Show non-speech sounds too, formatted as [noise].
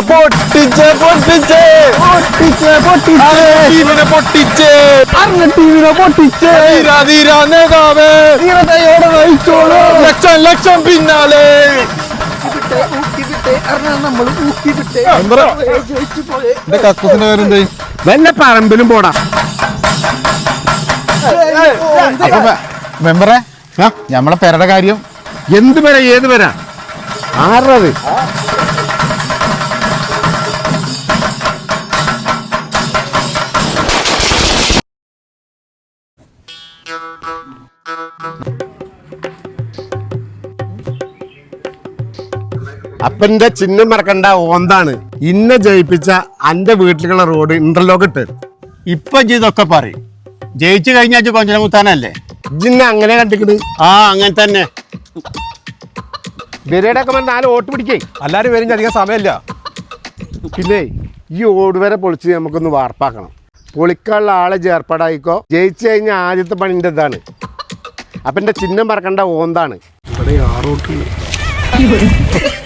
പൊട്ടിച്ചേ പൊട്ടിച്ചേ. പൊട്ടിച്ചേ പൊട്ടിച്ചേ. ടീമിനെ പൊട്ടിച്ചേ. ടീമിനെ പൊട്ടിച്ചേ. ധീരാ ധീരാ നേതാവേ. ധീരതയോടെ നയിച്ചോളൂ. ലക്ഷം ലക്ഷം പിന്നാലെ. കക്കൂസിന്റെ പേരെന്തേ? വല്ല പറമ്പിലും പോടാ. മെമ്പറെ ഞമ്മളെ പേരുടെ കാര്യം. എന്ത് വരാ ഏത് വരാ ആറത് അപ്പന്റെ ചിഹ്നം മറക്കണ്ട ഓന്താണ്. ഇന്നെ ജയിപ്പിച്ച അന്റെ വീട്ടിലുള്ള റോഡ് ഇന്റർലോക്ക് ഇട്ട്. ഇപ്പൊ ഇതൊക്കെ പറയും. ജയിച്ചു കഴിഞ്ഞാൽ കൊഞ്ചന കുത്താനല്ലേ? ഇജിന്നെ അങ്ങനെ കണ്ടിക്കണ്. ആ അങ്ങനെ തന്നെ. വിരയുടെ ഒക്കെ നാല് ഓട്ട് പിടിക്കേ. എല്ലാരും വരും അധികം സമയമില്ല. പിന്നെ ഈ ഓട് വരെ പൊളിച്ച് നമുക്കൊന്ന് വാർപ്പാക്കണം. പൊളിക്കാനുള്ള ആളെ ചേർപ്പാടായിക്കോ ജയിച്ചു കഴിഞ്ഞാൽ ആദ്യത്തെ പണിന്റെ ഇതാണ്. അപ്പം എന്റെ ചിഹ്നം പറക്കണ്ട ഓന്താണ്. ഇവിടെ ആറോട്ടുണ്ട് [laughs]